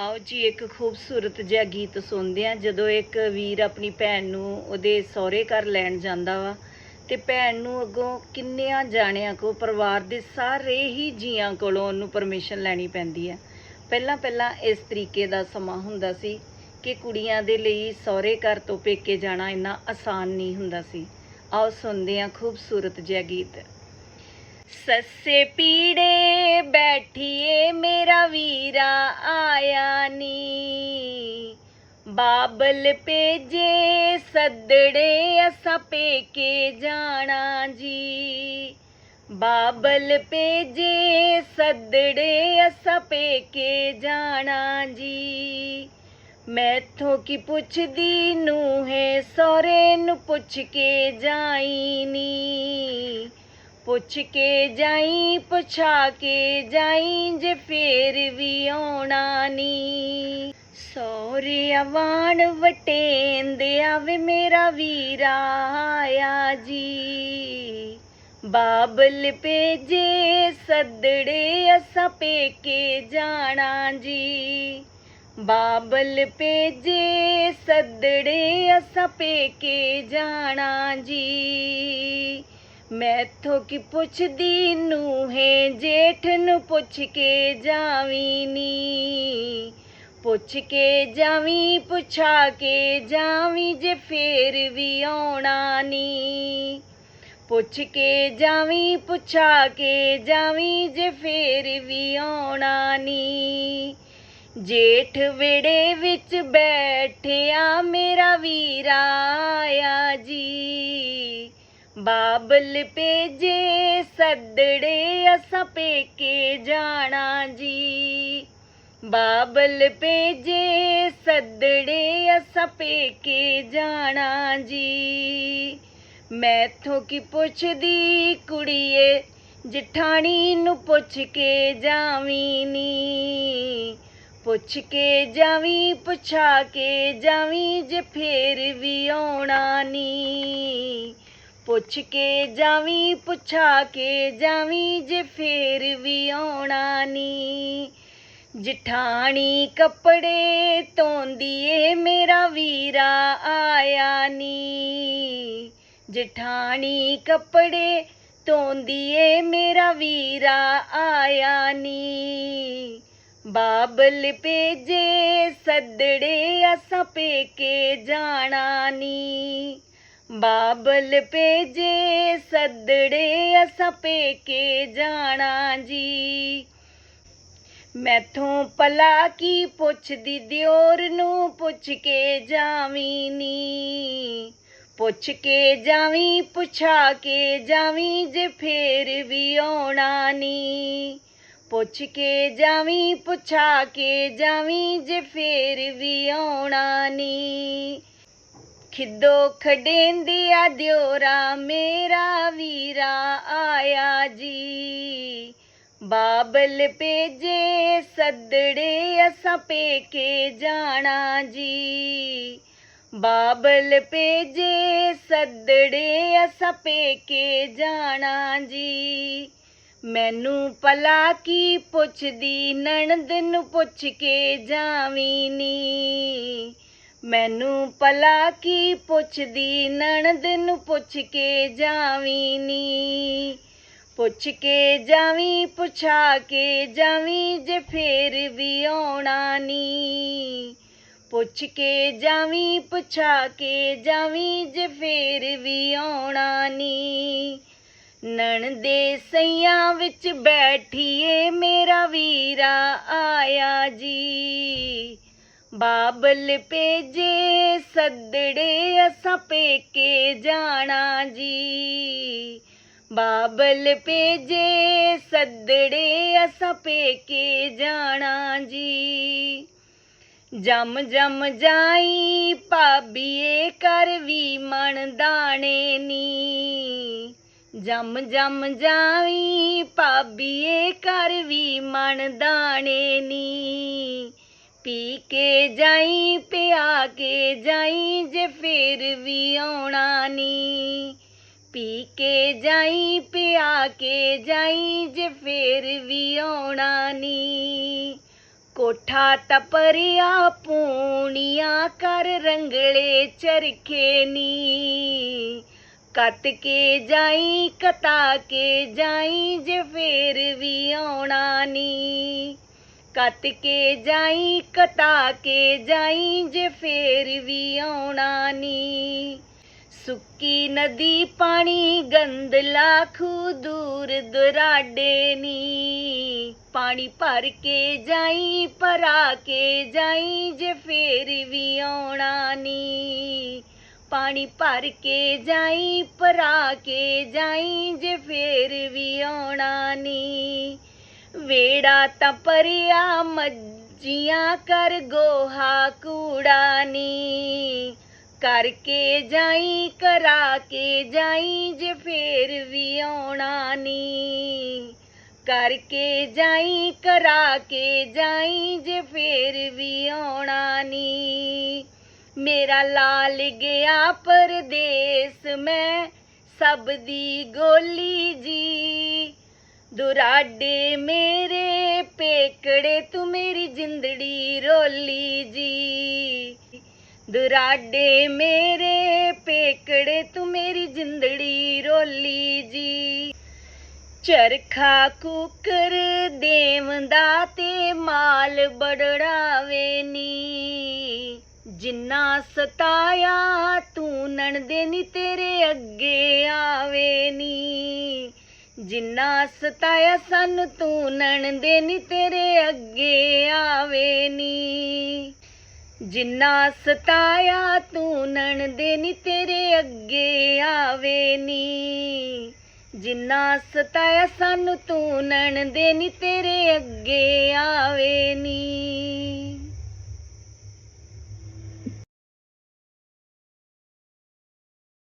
ਆਓ ਜੀ, ਇੱਕ ਖੂਬਸੂਰਤ ਜਿਹਾ ਗੀਤ ਸੁਣਦੇ ਆ ਜਦੋਂ ਇੱਕ ਵੀਰ ਆਪਣੀ ਭੈਣ ਨੂੰ ਉਹਦੇ ਸਹੁਰੇ ਘਰ ਲੈਣ ਜਾਂਦਾ ਵਾ, ਤੇ ਭੈਣ ਨੂੰ ਅੱਗੋਂ ਕਿੰਨਿਆਂ ਜਾਣਿਆਂ ਕੋ ਪਰਿਵਾਰ ਦੇ ਸਾਰੇ ਹੀ ਜੀਆਂ ਕੋਲੋਂ ਉਹਨੂੰ ਪਰਮਿਸ਼ਨ ਲੈਣੀ ਪੈਂਦੀ ਆ ਪਹਿਲਾਂ ਪਹਿਲਾਂ ਇਸ ਤਰੀਕੇ ਦਾ ਸਮਾਂ ਹੁੰਦਾ ਸੀ ਕਿ ਕੁੜੀਆਂ ਦੇ ਲਈ ਸਹੁਰੇ ਘਰ ਤੋਂ ਪੇਕੇ ਜਾਣਾ ਇੰਨਾ ਆਸਾਨ ਨਹੀਂ ਹੁੰਦਾ ਸੀ। ਆਓ ਸੁਣਦੇ ਆ ਖੂਬਸੂਰਤ ਜਿਹਾ ਗੀਤ। ਸੱਸੇ ਪੀੜੇ ਬਾਬਲ ਭੇਜੇ, ਸੱਦੜੇ ਅਸਾਂ ਪੇਕੇ ਜਾਣਾ ਜੀ। ਬਾਬਲ ਭੇਜੇ, ਸੱਦੜੇ ਅਸਾਂ ਪੇਕੇ ਜਾਣਾ ਜੀ। ਮੈਥੋਂ ਕੀ ਪੁੱਛਦੀ ਨੂੰ ਹੈ ਸਹੁਰੇ ਨੂੰ ਪੁੱਛ ਕੇ ਜਾਈ ਨੀ। ਪੁੱਛ ਕੇ ਜਾਈ, ਪੁੱਛਾ ਕੇ ਜਾਈ, ਜੇ ਫੇਰ ਵੀ ਆਉਣਾ ਨੀ। ਸੋਰੇ ਆਵਾਨ ਵਟੇਂਦ ਆਵੇ ਮੇਰਾ ਵੀਰਾ ਆਇਆ ਜੀ। ਬਾਬਲ ਭੇਜੇ ਸੱਦੜੇ ਅਸਾਂ ਪੇਕੇ ਜਾਣਾ ਜੀ। ਬਾਬਲ ਭੇਜੇ ਸੱਦੜੇ ਅਸਾਂ ਪੇਕੇ ਜਾਣਾ ਜੀ। ਮੈਥੋਂ ਕੀ ਪੁੱਛਦੀ ਨੂੰ ਹੈ ਜੇਠ ਨੂੰ ਪੁੱਛ ਕੇ ਜਾਵੀਂ ਨੀ। ਪੁੱਛ ਕੇ ਜਾਵੀਂ, ਪੁੱਛਾ ਕੇ ਜਾਵੀਂ ਜੇ ਫੇਰ ਵੀ ਆਉਣਾ ਨੀ ਪੁੱਛ ਕੇ ਜਾਵੀਂ, ਪੁੱਛਾ ਕੇ ਜਾਵੀਂ ਜੇ ਫੇਰ ਵੀ ਆਉਣਾ ਨੀ ਜੇਠ ਵੇੜੇ ਵਿੱਚ ਬੈਠਿਆ ਮੇਰਾ ਵੀਰਾ ਆਇਆ ਜੀ। ਬਾਬਲ ਭੇਜੇ ਸੱਦੜੇ, ਅਸਾਂ ਪੇਕੇ ਜਾਣਾ ਜੀ। ਬਾਬਲ ਭੇਜੇ ਸੱਦੜੇ ਅਸਾਂ ਪੇਕੇ ਜਾਣਾ ਜੀ। ਮੈਥੋਂ ਕੀ ਪੁੱਛਦੀ ਕੁੜੀਏ, ਜਠਾਣੀ ਨੂੰ ਪੁੱਛ ਕੇ ਜਾਵੀਂ ਨੀ। ਪੁੱਛ ਕੇ ਜਾਵੀਂ, ਪੁੱਛਾ ਕੇ ਜਾਵੀਂ, ਜੇ ਫੇਰ ਵੀ ਆਉਣਾ ਨੀ। ਪੁੱਛ ਕੇ ਜਾਵੀਂ, ਪੁੱਛਾ ਕੇ ਜਾਵੀਂ, ਜੇ ਫੇਰ ਵੀ ਆਉਣਾ ਨੀ। ਜਠਾਣੀ ਕੱਪੜੇ ਧੋਂਦੀ ਏ ਮੇਰਾ ਵੀਰਾ ਆਇਆ ਨੀ। ਜਠਾਣੀ ਕੱਪੜੇ ਧੋਂਦੀ ਏ ਮੇਰਾ ਵੀਰਾ ਆਇਆ ਨੀ। ਬਾਬਲ ਭੇਜੇ, ਸੱਦੜੇ ਅਸਾਂ ਪੇਕੇ ਜਾਣਾ ਨੀ। ਬਾਬਲ ਭੇਜੇ, ਸੱਦੜੇ ਅਸਾਂ ਪੇਕੇ ਜਾਣਾ ਜੀ। ਮੈਥੋਂ ਪਲਾ ਕੀ ਪੁੱਛਦੀ ਦਿਓਰ ਨੂੰ ਪੁੱਛ ਕੇ ਜਾਵੀਂ ਨੀ। ਪੁੱਛ ਕੇ ਜਾਵੀਂ, ਪੁੱਛਾ ਕੇ ਜਾਵੀਂ ਜੇ ਫੇਰ ਵੀ ਆਉਣਾ ਨੀ। ਪੁੱਛ ਕੇ ਜਾਵੀਂ, ਪੁੱਛਾ ਕੇ ਜਾਵੀਂ ਜੇ ਫੇਰ ਵੀ ਆਉਣਾ ਨੀ। ਖਿੱਦੋ ਖਡੇਂਦਿਆ ਦਿਓਰਾ, ਮੇਰਾ ਵੀਰਾ ਆਇਆ ਜੀ। ਬਾਬਲ ਭੇਜੇ, ਸੱਦੜੇ ਅਸਾਂ ਪੇਕੇ ਜਾਣਾ ਜੀ। ਬਾਬਲ ਭੇਜੇ, ਸੱਦੜੇ ਅਸਾਂ ਪੇਕੇ ਜਾਣਾ ਜੀ। ਮੈਨੂੰ ਪਲਾ ਕੀ ਪੁੱਛਦੀ, ਨਣਦ ਨੂੰ ਪੁੱਛ ਕੇ ਜਾਵੀਂ ਨੀ। ਮੈਨੂੰ ਪਲਾ ਕੀ ਪੁੱਛਦੀ, ਨਣਦ ਨੂੰ ਪੁੱਛ ਕੇ ਜਾਵੀਂ ਨੀ। ਪੁੱਛ ਕੇ ਜਾਵੀਂ, ਪੁੱਛਾ ਕੇ ਜਾਵੀਂ ਜੇ ਫੇਰ ਵੀ ਆਉਣਾ ਨੀ। ਪੁੱਛ ਕੇ ਜਾਵੀਂ, ਪੁੱਛਾ ਕੇ ਜਾਵੀਂ ਜੇ ਫੇਰ ਵੀ ਆਉਣਾ ਨੀ। ਨਣਦੇ ਸਈਆਂ ਵਿੱਚ ਬੈਠੀਏ, ਮੇਰਾ ਵੀਰਾ ਆਇਆ ਜੀ। ਬਾਬਲ ਭੇਜੇ, ਸੱਦੜੇ ਅਸਾਂ ਪੇਕੇ ਜਾਣਾ ਜੀ। ਬਾਬਲ ਭੇਜੇ, ਸੱਦੜੇ ਅਸਾਂ ਪੇਕੇ ਜਾਣਾ ਜੀ। ਜਮ ਜਮ ਜਾਈ ਭਾਬੀਏ ਕਰ ਵੀ ਮਨ ਦਾਣੇ ਨੀ। ਜਮ ਜਮ ਜਾਈ ਭਾਬੀਏ ਕਰ ਵੀ ਮਨ ਦਾਣੇ ਨੀ। ਪੀ ਕੇ ਜਾਈ, ਪਿਆ ਕੇ ਜਾਈ, ਜੇ ਫੇਰ ਵੀ ਆਉਣਾ ਨੀ। ਪੀ ਕੇ ਜਾਈ, ਪਿਆ ਕੇ ਜਾਈ, ਜੇ ਫੇਰ ਵੀ ਆਉਣਾ ਨੀ। ਕੋਠਾ ਤਪਰਿਆ ਪੂਣੀਆਂ ਕਰ ਰੰਗਲੇ ਚਰਖੇ ਨੀ। ਕੱਤ ਕੇ ਜਾਈ, ਕਤਾ ਕੇ ਜਾਈ, ਜੇ ਫੇਰ ਵੀ ਆਉਣਾ ਨੀ। ਕੱਤ ਕੇ ਜਾਈ, ਕਤਾ ਕੇ ਜਾਈ, ਜੇ ਫੇਰ ਵੀ ਆਉਣਾ ਨੀ। ਸੁੱਕੀ ਨਦੀ ਪਾਣੀ, ਗੰਦ ਲਾਖੂ ਦੂਰ ਦੁਰਾਡੇ ਨੀ। ਪਾਣੀ ਭਰ ਕੇ ਜਾਈ, ਭਰਾ ਕੇ ਜਾਈ, ਜੇ ਫੇਰ ਵੀ ਆਉਣਾ ਨੀ। ਪਾਣੀ ਭਰ ਕੇ ਜਾਈ, ਭਰਾ ਕੇ ਜਾਈ, ਜੇ ਫੇਰ ਵੀ ਆਉਣਾ ਨੀ। ਵੇੜਾ ਤਾਂ ਪਰਿਆ ਮੱਜੀਆਂ ਕਰ ਗੋਹਾ ਕੂੜਾ ਨੀ। ਕਰਕੇ ਜਾਈ, ਕਰਾ ਕੇ ਜਾਈ ਜੇ ਫੇਰ ਵੀ ਆਉਣਾ ਨੀ ਕਰਕੇ ਜਾਈ, ਕਰਾ ਕੇ ਜਾਈ ਜੇ ਫੇਰ ਵੀ ਆਉਣਾ ਨੀ ਮੇਰਾ ਲਾਲ ਗਿਆ ਪਰਦੇਸ ਮੈਂ, ਸਭ ਦੀ ਗੋਲੀ ਜੀ। ਦੁਰਾਡੇ ਮੇਰੇ ਪੇਕੜੇ, ਤੂੰ ਮੇਰੀ ਜਿੰਦੜੀ ਰੋਲੀ ਜੀ। ਰਾਡੇ ਮੇਰੇ ਪੇਕੜੇ, ਤੂੰ ਮੇਰੀ ਜਿੰਦੜੀ ਰੋਲੀ ਜੀ। ਚਰਖਾ ਕੁਕਰ ਦੇਵੰਦਾ ਤੇ ਮਾਲ ਬੜੜਾਵੇ ਨੀ। ਜਿੰਨਾ ਸਤਾਇਆ, ਤੂੰ ਨਣਦੇ ਨੀ, ਤੇਰੇ ਅੱਗੇ ਆਵੇ ਨੀ। ਜਿੰਨਾ ਸਤਾਇਆ, ਸਾਨੂੰ ਤੂੰ ਨਣਦੇ ਨੀ, ਤੇਰੇ ਅੱਗੇ ਆਵੇ ਨੀ। ਜਿੰਨਾ ਸਤਾਇਆ ਤੂੰ ਨਣਦੇ ਨੀ ਤੇਰੇ ਅੱਗੇ ਆਵੇ ਨੀ। ਜਿੰਨਾ ਸਤਾਇਆ ਸਾਨੂੰ ਤੂੰ ਨਣਦੇ ਨੀ ਤੇਰੇ ਅੱਗੇ ਆਵੇ ਨੀ।